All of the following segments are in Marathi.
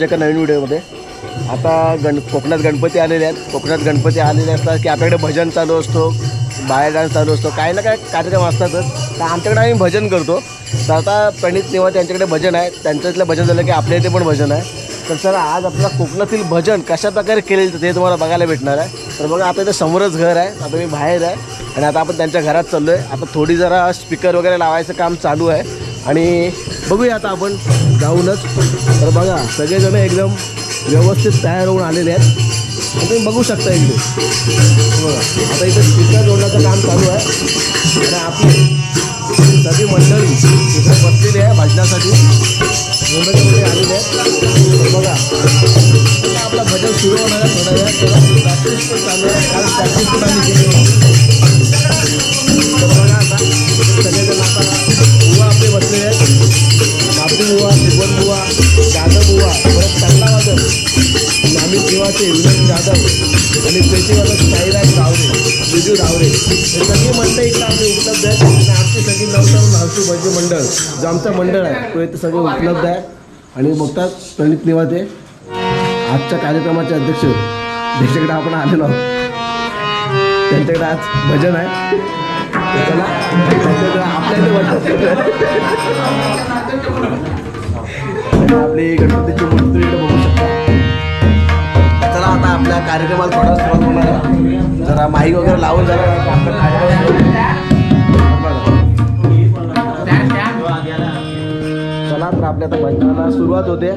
स्वागत एका नवीन व्हिडिओमध्ये? आता गण कोकणात गणपती आलेले आहेत. कोकणात गणपती आलेले असतात की आपल्याकडे भजन चालू असतो बाहेर डान्स चालू असतो काही ना काही कार्यक्रम असतातच. तर आमच्याकडे आम्ही भजन करतो. तर आता प्रणित निवास त्यांच्याकडे भजन आहे. त्यांच्या इथलं भजन झालं की आपल्या इथे पण भजन आहे. तर सर आज आपल्याला कोकणातील भजन कशा प्रकारे केले जाते ते तुम्हाला बघायला भेटणार आहे. तर बघा आता इथे समोरच घर आहे. आता मी बाहेर आहे. आणि आता आपण त्यांच्या घरात चाललो आहे आता थोडी जरा स्पीकर वगैरे लावायचं काम चालू आहे. आणि बघूया आता आपण जाऊनच. तर बघा सगळेजण एकदम व्यवस्थित तयार होऊन आलेले आहेत. तुम्ही बघू शकता इकडे. बघा आता इथे स्पीकर जोडण्याचं काम चालू आहे. आणि आपली सगळी मंडळी इथे बसलेली आहे भाजण्यासाठी. मुंबईमध्ये आलेली आहे. बघा आपला भजन सुरू होणार आहे थोड्या वेळात. प्रॅक्टिस पण चालू आहे. कारण प्रॅक्टिस पण आम्ही केली नामित विनोद जाधव आणि पेटीवादक साईराज रावरे बिजू रावरे हे सगळी मंडळ इथं आम्ही उपलब्ध आहेत. आणि आमची सगळी नवतरुण नावची भजी मंडळ जो आमचं मंडळ आहे तो इथं सगळं उपलब्ध आहे. आणि बघतात प्रणित निवाते आजच्या कार्यक्रमाचे अध्यक्ष ज्याच्याकडे आपण आलेलो आहोत त्यांच्याकडे आज भजन आहे. तर चला त्यांच्याकडे आपल्या आपली गणपतीची कार्यक्रमाला थोडा सुरुवात होणार आहे. जरा माईक वगैरे लावून जरा चला तर आपल्या आता भजनाला सुरुवात होते.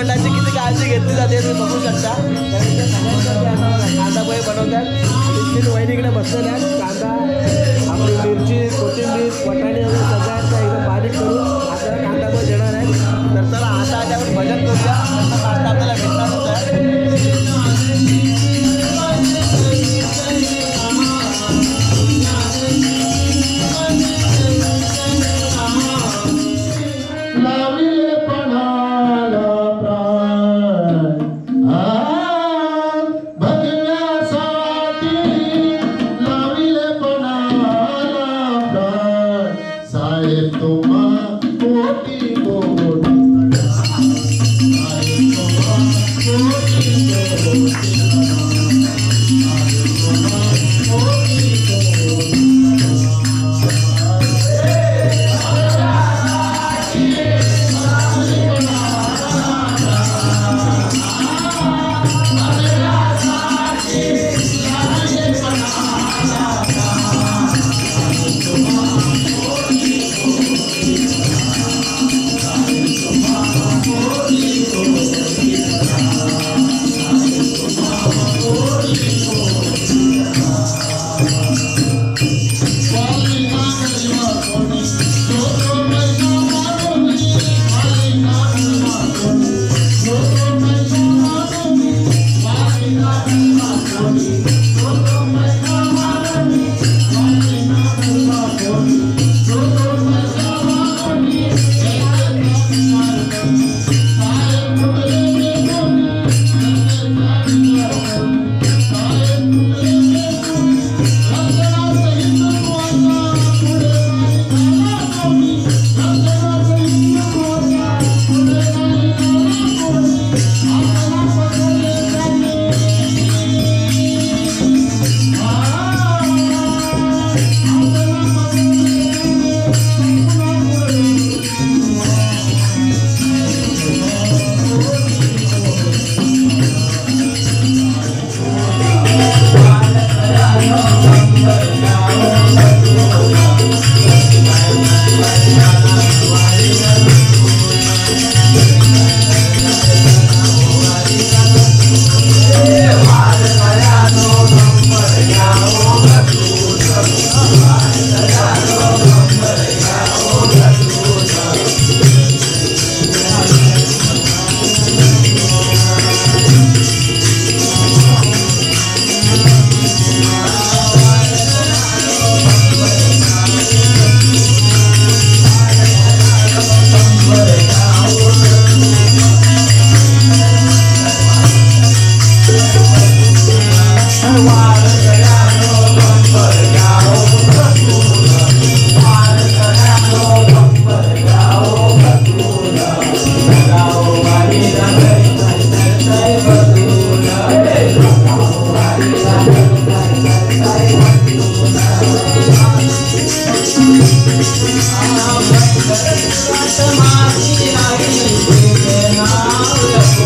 वडिलांची किती काळजी घेतली जाते तुम्ही बघू शकता. कांदा पोहे बनवतात. बिस्किट वहिनीकडे बसलेल्या कांदा आपली मिरची कोथिंबीर वटाणे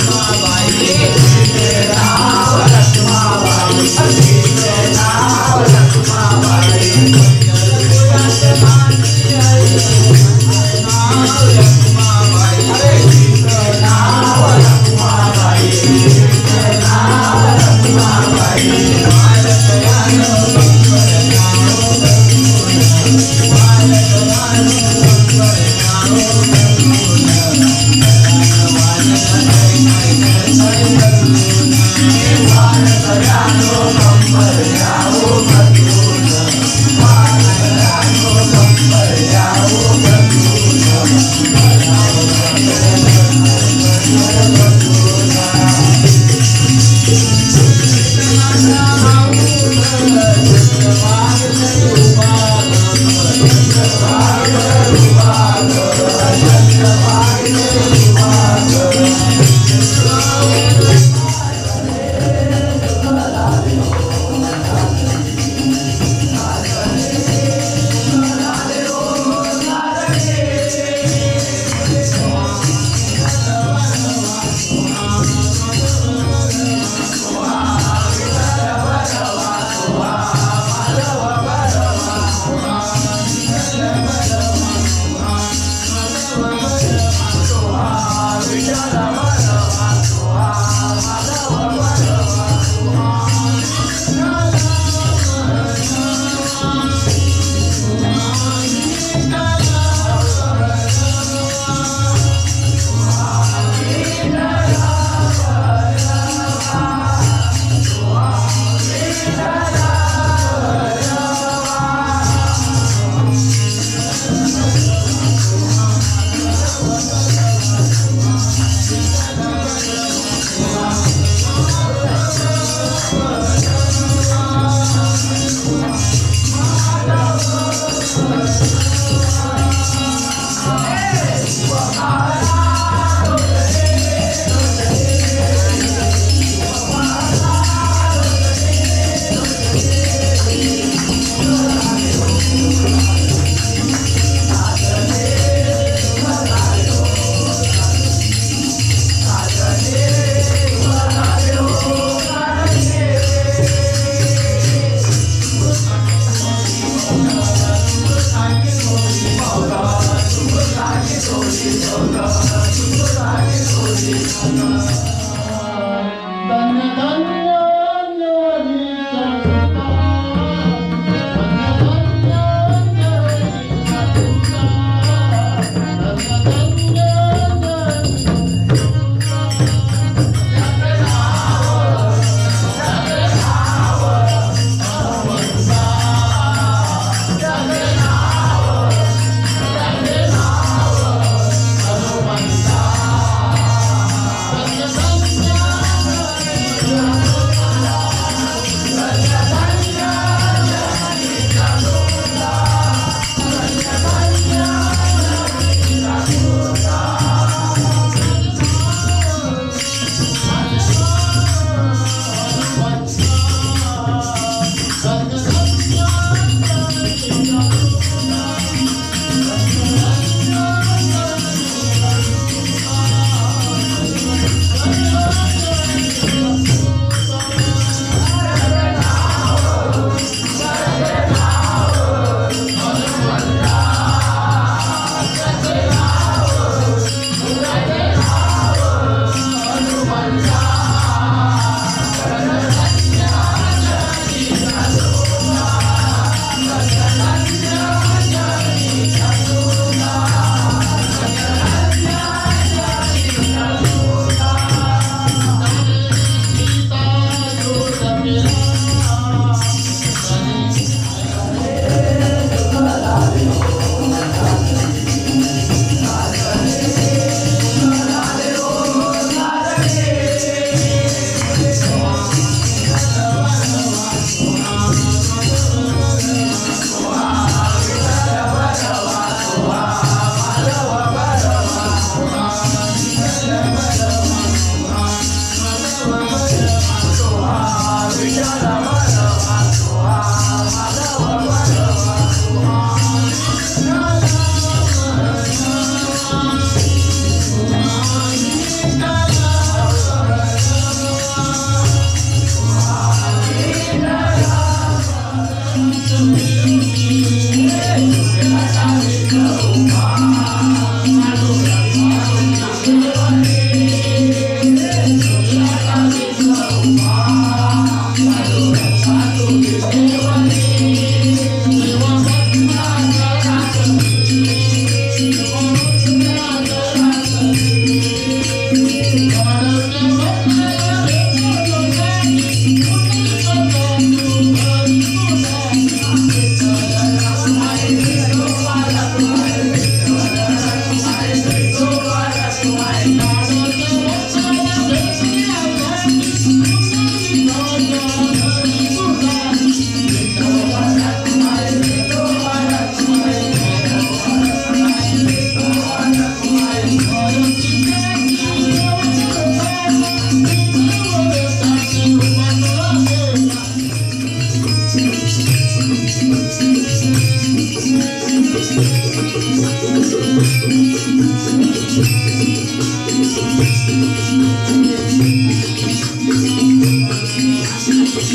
Bye.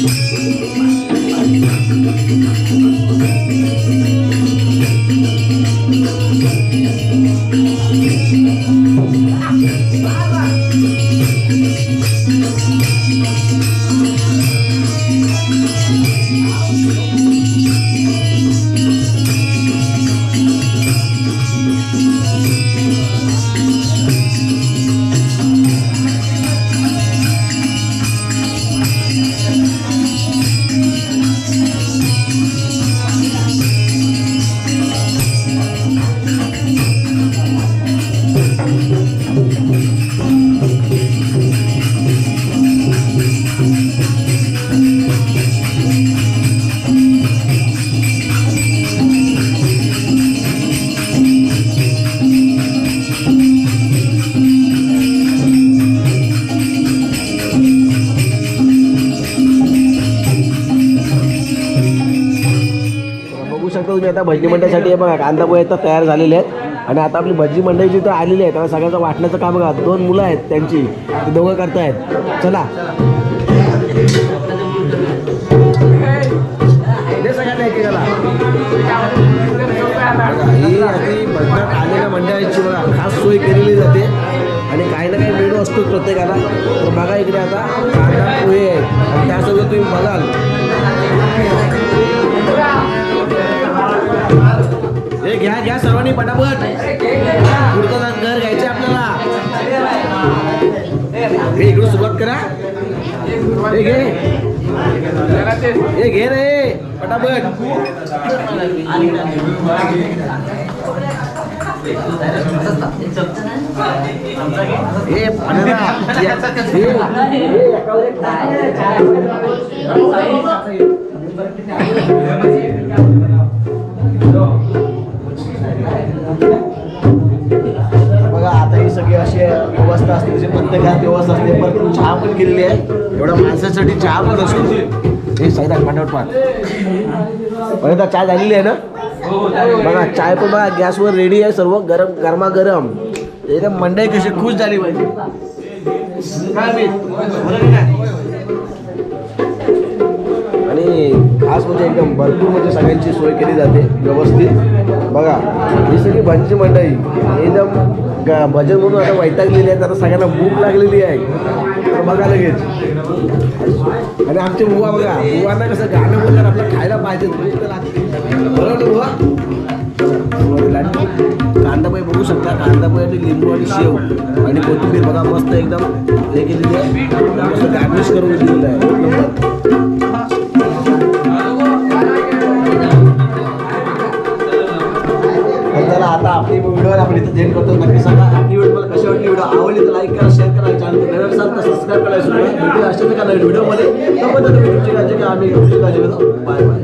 बघू भजनी मंडळीसाठी हे बघा कांदा पोहे तयार झालेले आहेत. आणि आता आपली भजी मंडळी जिथं आलेली आहे आता सगळ्यांचं वाटण्याचं काम बघा दोन मुलं आहेत त्यांची ते दोघं करतायत. चला. ही आधी आलेल्या मंडळाची बघा खास सोय केलेली जाते. आणि काही ना काही वेळ असतो प्रत्येकाला. तर बघा इकडे आता कांदा पोहे आहे आणि त्यासोबत तुम्ही बघाल. हे घ्या घ्या सर्वांनी पटापट. पुढचा घर घ्यायचे आपल्याला. हे इकडून सुरुवात करा. हे घे. हे घे रे. पटापट. हे. सगळी अशी व्यवस्था असते जी प्रत्येक व्यवस्था असते पण चहा पण केलेली आहे. एवढ्या माणसासाठी चहा पण असतो हे सगळ्या पाण्यावर पाठ पण चहा झालेली आहे ना? बघा चाय पण बघा गॅसवर रेडी आहे सर्व गरम गरमागरम. एकदम मंडई कशी खुश झाली पाहिजे. आणि खास म्हणजे एकदम भरपूर म्हणजे सगळ्यांची सोय केली जाते व्यवस्थित. बघा ही सगळी भांची मंडई एकदम का? भजन म्हणून आता वैतागलेली आहे आता सगळ्यांना भूक लागलेली आहे. तर बघा लगेच. आणि आमचे बुवा बघा बुवांना कसं गाणं बोलणार आपल्याला खायला पाहिजे बरोबर बुवा कांदा पोहे बघू शकता कांदा पोहे आणि लिंबू आणि शेव आणि कोथिंबीर. बघा मस्त एकदम हे केलेली आहे. गार्निश करून दिलेलं आहे. आपली आपण इथं देण करतो. नक्की सांगा. आपली व्हिडिओ मला कशी वाटली? व्हिडिओ आवडली तर लाईक करा शेअर करा. चॅनल नवीन असाल तर सबस्क्राईब करायला विसरू भेटू अशा एका नवीन व्हिडिओमध्ये तोपर्यंत तुम्ही तुमची काळजी घ्या. आम्ही तुमची काळजी घेतो. Bye bye